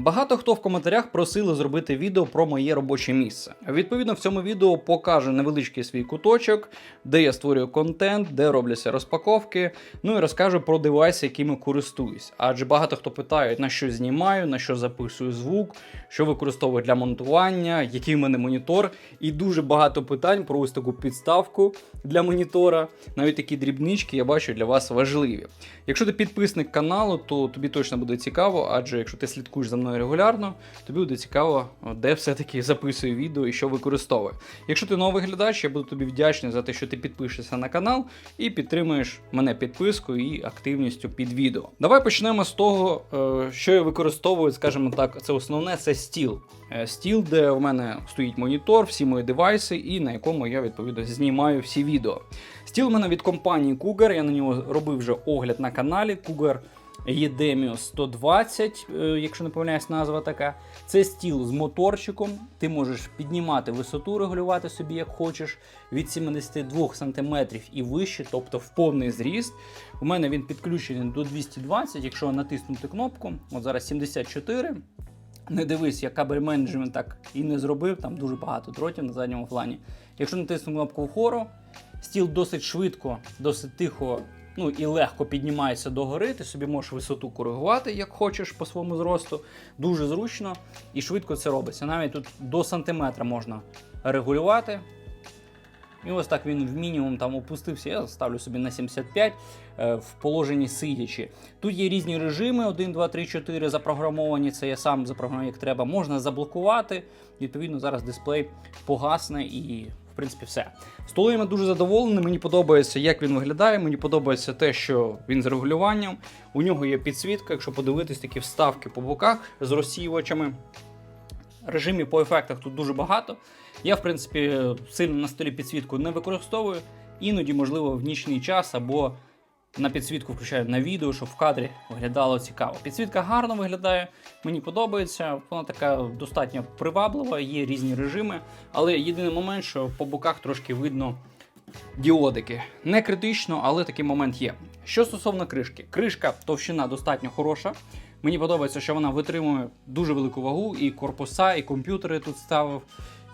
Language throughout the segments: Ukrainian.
Багато хто в коментарях просили зробити відео про моє робоче місце. Відповідно, в цьому відео покажу невеличкий свій куточок, де я створюю контент, де робляться розпаковки. Ну і розкажу про девайси, якими користуюсь. Адже багато хто питає, на що знімаю, на що записую звук, що використовую для монтування, який в мене монітор. І дуже багато питань про ось таку підставку для монітора. Навіть такі дрібнички я бачу для вас важливі. Якщо ти підписник каналу, то тобі точно буде цікаво, адже якщо ти слідкуєш за мною регулярно, тобі буде цікаво, де все-таки записую відео і що використовую. Якщо ти новий глядач, я буду тобі вдячний за те, що ти підпишешся на канал і підтримуєш мене підпискою і активністю під відео. Давай почнемо з того, е, що я використовую, скажімо так, це основне це стіл. Е, Стіл, де у мене стоїть монітор, всі мої девайси, і на якому я відповідно знімаю всі відео. Стіл у мене від компанії Cougar, я на нього робив вже огляд на каналі. Cougar Едеміо 120, е, якщо не помиляюсь, назва така. Це стіл з моторчиком. Ти можеш піднімати висоту, регулювати собі як хочеш від 72 см і вище, тобто в повний зріст. У мене він підключений до 220, якщо натиснути кнопку, от зараз 74. Не дивись, я кабель менеджмент так і не зробив, там дуже багато дротів на задньому плані. Якщо натиснути кнопку вгору, стіл досить швидко, досить тихо ну і легко піднімається догори. Ти собі можеш висоту коригувати, як хочеш по своєму зросту. Дуже зручно і швидко це робиться. Навіть тут до сантиметра можна регулювати. І ось так він в мінімум там опустився. Я ставлю собі на 75 е, в положенні сидячи. Тут є різні режими: 1, 2, 3, 4 запрограмовані. Це я сам запрограмую, як треба. Можна заблокувати. Відповідно, зараз дисплей погасне і. В принципі, все. Столом я дуже задоволений. Мені подобається, як він виглядає. Мені подобається те, що він з регулюванням. У нього є підсвітка, якщо подивитись, такі вставки по боках з розсіювачами. Режимів по ефектах тут дуже багато. Я, в принципі, сильно на столі підсвітку не використовую. Іноді, можливо, в нічний час або на підсвітку включаю на відео, щоб в кадрі виглядало цікаво. Підсвітка гарно виглядає, мені подобається. Вона така достатньо приваблива, є різні режими. Але єдиний момент, що по боках трошки видно діодики. Не критично, але такий момент є. Що стосовно кришки, кришка товщина достатньо хороша. Мені подобається, що вона витримує дуже велику вагу, і корпуса, і комп'ютери тут ставив.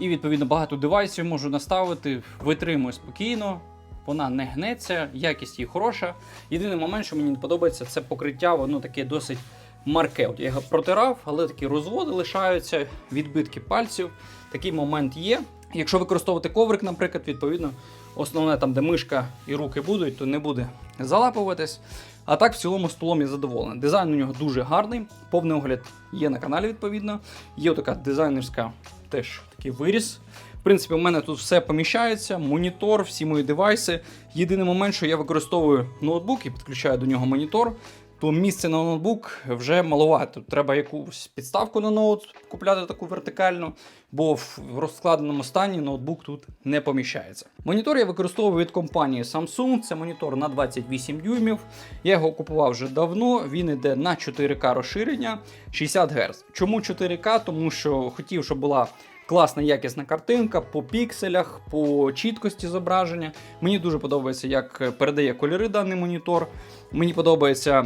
І відповідно багато девайсів можу наставити, витримує спокійно. Вона не гнеться, якість її хороша. Єдиний момент, що мені не подобається, це покриття, воно таке досить марке. От я його протирав, але такі розводи лишаються, відбитки пальців. Такий момент є. Якщо використовувати коврик, наприклад, відповідно, основне там, де мишка і руки будуть, то не буде залапуватись. А так, в цілому столом я задоволений. Дизайн у нього дуже гарний, повний огляд є на каналі, відповідно. Є така дизайнерська теж такий виріс. В принципі, у мене тут все поміщається, монітор, всі мої девайси. Єдиний момент, що я використовую ноутбук і підключаю до нього монітор, то місце на ноутбук вже маловато. Треба якусь підставку на ноут купляти таку вертикальну, бо в розкладеному стані ноутбук тут не поміщається. Монітор я використовую від компанії Samsung. Це монітор на 28 дюймів. Я його купував вже давно. Він іде на 4К розширення 60 Гц. Чому 4К? Тому що хотів, щоб була класна якісна картинка по пікселях, по чіткості зображення. Мені дуже подобається, як передає кольори даний монітор. Мені подобається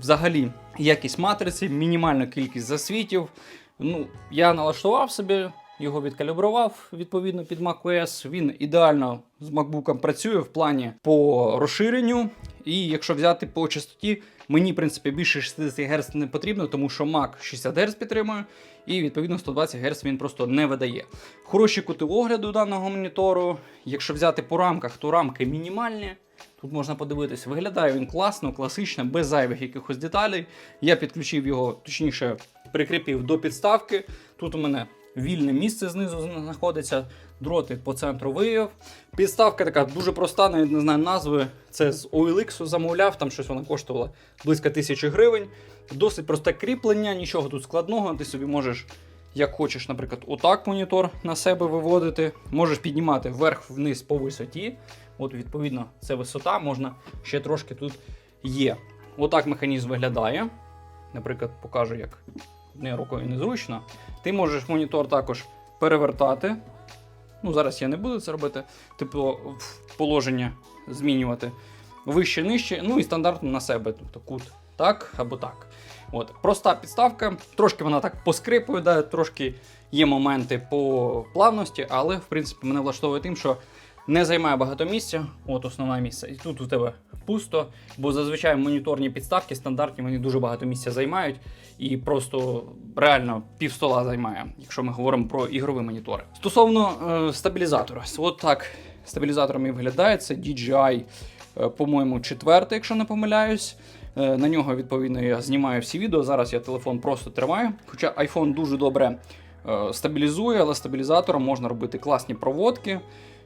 взагалі якість матриці, мінімальна кількість засвітів. Ну, я налаштував собі. Його відкалібрував відповідно під macOS. Він ідеально з MacBook працює в плані по розширенню. І якщо взяти по частоті, мені в принципі більше 60 Гц не потрібно, тому що Mac 60 Гц підтримує, і відповідно 120 Гц він просто не видає. Хороші кути огляду даного монітору. Якщо взяти по рамках, то рамки мінімальні. Тут можна подивитись, виглядає він класно, класично, без зайвих якихось деталей. Я підключив його, точніше, прикріпив до підставки. Тут у мене вільне місце знизу знаходиться, дроти по центру виїв. Підставка така дуже проста, навіть не знаю назви. Це з OLX замовляв, там щось вона коштувала близько тисячі гривень. Досить просте кріплення, нічого тут складного. Ти собі можеш, як хочеш, наприклад, отак монітор на себе виводити. Можеш піднімати вверх-вниз по висоті. От, відповідно, це висота, можна ще трошки тут є. Отак механізм виглядає. Наприклад, покажу, як однією рукою незручно. Ти можеш монітор також перевертати. Ну, зараз я не буду це робити. Типу, положення змінювати вище, нижче, ну і стандартно на себе. Тобто кут так або так. От, проста підставка, трошки вона так поскрипує, да, трошки є моменти по плавності, але в принципі мене влаштовує тим, що не займає багато місця. От основне місце. І тут у тебе пусто, бо зазвичай моніторні підставки стандартні вони дуже багато місця займають і просто реально пів стола займає, якщо ми говоримо про ігрові монітори. Стосовно е, стабілізатора, от так стабілізатором і виглядає. Це DJI, е, по-моєму, четвертий, якщо не помиляюсь. Е, На нього, відповідно, я знімаю всі відео. Зараз я телефон просто тримаю. Хоча iPhone дуже добре е, стабілізує, але стабілізатором можна робити класні проводки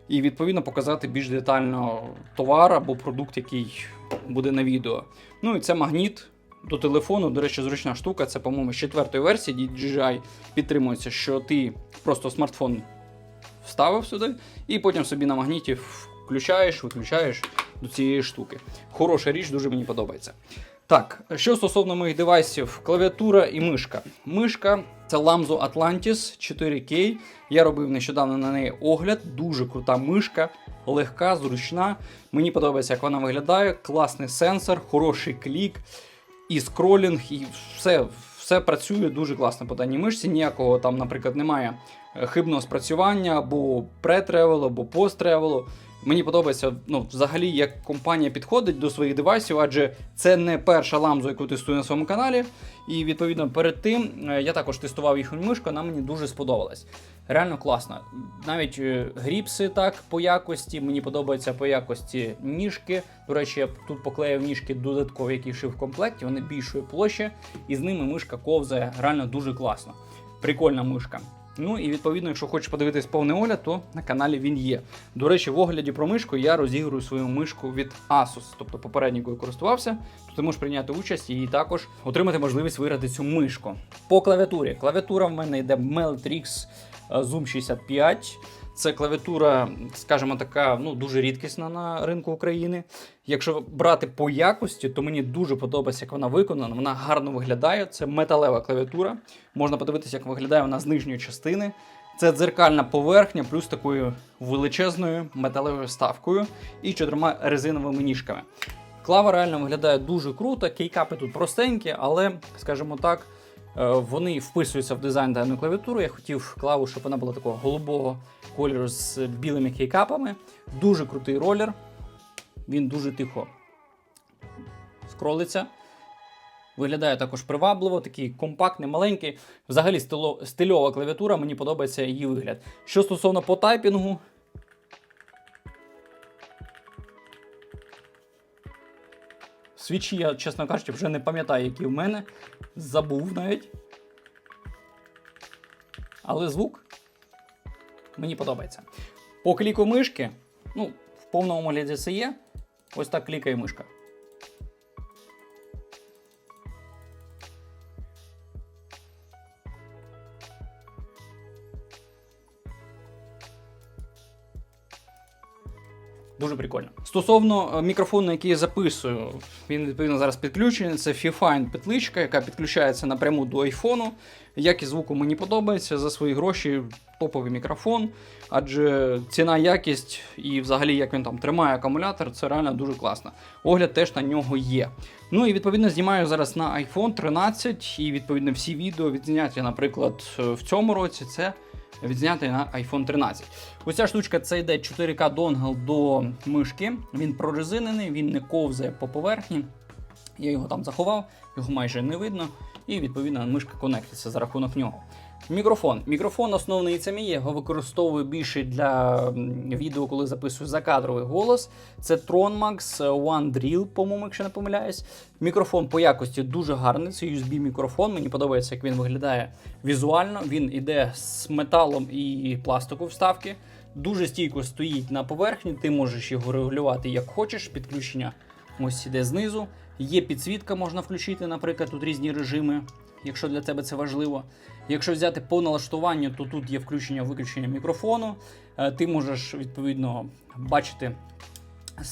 і відповідно показати більш детально товар або продукт, який буде на відео. Ну і це магніт до телефону. До речі, зручна штука. Це, по-моєму, з четвертої версії DJI підтримується, що ти просто смартфон вставив сюди, і потім собі на магніті включаєш, виключаєш до цієї штуки. Хороша річ, дуже мені подобається. Так, що стосовно моїх девайсів, клавіатура і мишка. Мишка це Lamzo Atlantis 4K. Я робив нещодавно на неї огляд. Дуже крута мишка, легка, зручна. Мені подобається, як вона виглядає. Класний сенсор, хороший клік, і скролінг, і все, все працює дуже класно по даній мишці. Ніякого там, наприклад, немає е, хибного спрацювання або претревелу, або посттревелу. Мені подобається ну, взагалі, як компанія підходить до своїх девайсів, адже це не перша ламза, яку тестую на своєму каналі. І відповідно перед тим е, я також тестував їхню мишку, вона мені дуже сподобалась. Реально класно. Навіть е, гріпси так по якості, мені подобається по якості ніжки. До речі, я тут поклеїв ніжки додаткові, які шив в комплекті, вони більшої площі, і з ними мишка ковзає реально дуже класно. Прикольна мишка. Ну і відповідно, якщо хочеш подивитись повний огляд, то на каналі він є. До речі, в огляді про мишку я розігрую свою мишку від Asus, тобто попередньою користувався, то ти можеш прийняти участь і також отримати можливість виграти цю мишку. По клавіатурі. Клавіатура в мене йде Meltrix е, Zoom 65. Це клавіатура, скажімо така, ну дуже рідкісна на ринку України. Якщо брати по якості, то мені дуже подобається, як вона виконана. Вона гарно виглядає. Це металева клавіатура. Можна подивитися, як виглядає вона з нижньої частини. Це дзеркальна поверхня, плюс такою величезною металевою ставкою і чотирма резиновими ніжками. Клава реально виглядає дуже круто. Кейкапи тут простенькі, але, скажімо так, вони вписуються в дизайн даної клавіатури. Я хотів клаву, щоб вона була такого голубого кольору з білими кейкапами. Дуже крутий ролер. Він дуже тихо скролиться. Виглядає також привабливо, такий компактний, маленький. Взагалі стильова клавіатура, мені подобається її вигляд. Що стосовно по тайпінгу. Свічі, я, чесно кажучи, вже не пам'ятаю, які в мене. Забув навіть. Але звук мені подобається. По кліку мишки, ну, в повному огляді це є. Ось так клікає мишка. Дуже прикольно. Стосовно е, мікрофону, який я записую, він відповідно зараз підключений. Це Fifine петличка, яка підключається напряму до айфону. Якість звуку мені подобається за свої гроші. Топовий мікрофон, адже ціна, якість і взагалі як він там тримає акумулятор, це реально дуже класно. Огляд теж на нього є. Ну і відповідно знімаю зараз на iPhone 13, і відповідно всі відео відзняті, наприклад, в цьому році це відзнятий на iPhone 13. Оця штучка це йде 4К донгл до мишки. Він прорезинений, він не ковзає по поверхні. Я його там заховав, його майже не видно, і відповідно мишка конектиться за рахунок нього. Мікрофон. Мікрофон основний це мій, його використовую більше для відео, коли записую закадровий голос. Це Tronmax One Drill, по-моєму, якщо не помиляюсь. Мікрофон по якості дуже гарний. Це USB-мікрофон. Мені подобається, як він виглядає візуально. Він іде з металом і пластику вставки. Дуже стійко стоїть на поверхні. Ти можеш його регулювати як хочеш. Підключення ось іде знизу. Є підсвітка, можна включити, наприклад, тут різні режими, якщо для тебе це важливо. Якщо взяти по налаштуванню, то тут є включення-виключення мікрофону. Е, Ти можеш відповідно бачити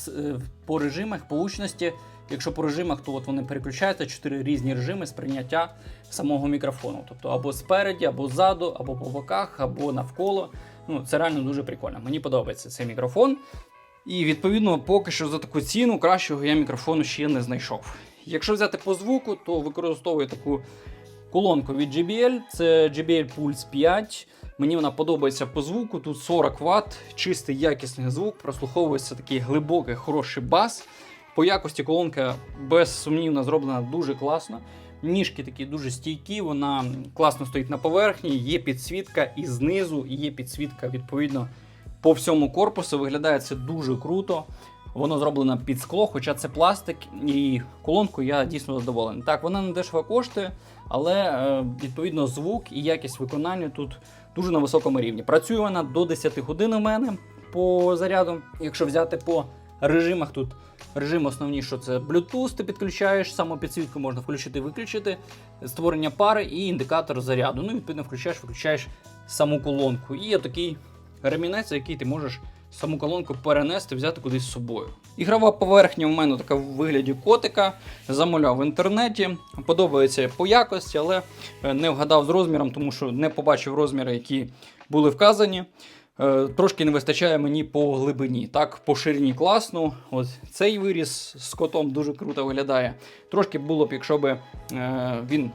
е, по режимах, по гучності. Якщо по режимах, то от вони переключаються чотири різні режими сприйняття самого мікрофону. Тобто або спереді, або ззаду, або по боках, або навколо. Ну, це реально дуже прикольно. Мені подобається цей мікрофон. І відповідно, поки що за таку ціну кращого я мікрофону ще не знайшов. Якщо взяти по звуку, то використовую таку колонку від JBL. Це JBL Pulse 5. Мені вона подобається по звуку. Тут 40 Вт, чистий якісний звук, прослуховується такий глибокий, хороший бас. По якості колонка безсумнівно зроблена дуже класно. Ніжки такі дуже стійкі, вона класно стоїть на поверхні, є підсвітка і знизу, і є підсвітка відповідно по всьому корпусу. Виглядає це дуже круто. Воно зроблено під скло, хоча це пластик, і колонку я дійсно задоволений. Так, вона не дешево коштує, але е, відповідно звук і якість виконання тут дуже на високому рівні. Працює вона до 10 годин у мене по заряду. Якщо взяти по режимах, тут режим основні, що це Bluetooth, ти підключаєш, самопідсвітку можна включити виключити, створення пари і індикатор заряду. Ну, відповідно, включаєш, виключаєш саму колонку. І є такий ремінець, який ти можеш саму колонку перенести, взяти кудись з собою. Ігрова поверхня у мене така в вигляді котика. Замовляв в інтернеті. Подобається по якості, але е, не вгадав з розміром, тому що не побачив розміри, які були вказані. Е, Трошки не вистачає мені по глибині. Так, по ширині класно. От цей виріс з котом дуже круто виглядає. Трошки було б, якщо б е, він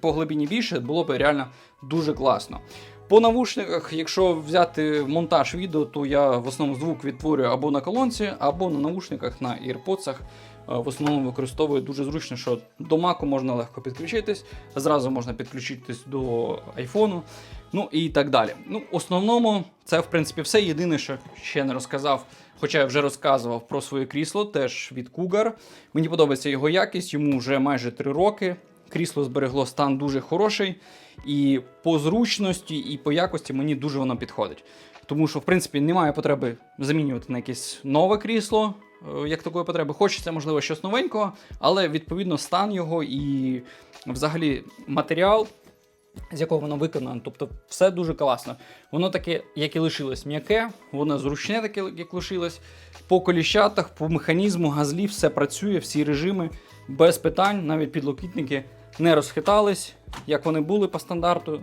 по глибині більше, було б реально дуже класно. По навушниках, якщо взяти монтаж відео, то я в основному звук відтворюю або на колонці, або на навушниках на AirPods. Е, В основному використовую дуже зручно, що до Mac можна легко підключитись, зразу можна підключитись до айфону, ну і так далі. Ну, в основному, це в принципі все. Єдине, що ще не розказав, хоча я вже розказував про своє крісло, теж від Cougar. Мені подобається його якість, йому вже майже 3 роки. Крісло зберегло стан дуже хороший, і по зручності, і по якості мені дуже воно підходить. Тому що, в принципі, немає потреби замінювати на якесь нове крісло, е, як такої потреби. Хочеться, можливо, щось новенького, але відповідно стан його і взагалі матеріал, з якого воно виконано, тобто все дуже класно. Воно таке, як і лишилось, м'яке, воно зручне, таке, як лишилось. По коліщатах, по механізму, газлі, все працює, всі режими без питань, навіть підлокітники не розхитались, як вони були по стандарту.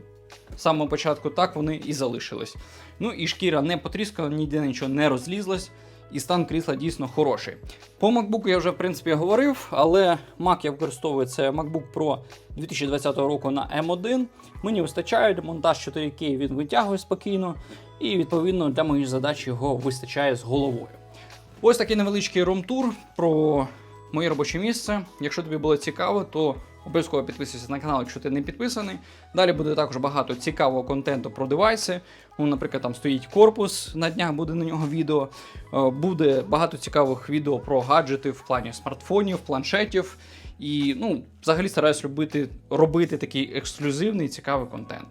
З самого початку так вони і залишились. Ну і шкіра не потріскала, ніде нічого не розлізлось, і стан крісла дійсно хороший. По MacBook я вже в принципі говорив, але Mac я використовую це MacBook Pro 2020 року на M1. Мені вистачає монтаж 4K, він витягує спокійно, і відповідно для моїх задач його вистачає з головою. Ось такий невеличкий ром-тур про моє робоче місце. Якщо тобі було цікаво, то обов'язково підписуйся на канал, якщо ти не підписаний. Далі буде також багато цікавого контенту про девайси. Ну, наприклад, там стоїть корпус, на днях буде на нього відео. Е, Буде багато цікавих відео про гаджети в плані смартфонів, планшетів. І ну, взагалі стараюсь робити, робити такий ексклюзивний цікавий контент.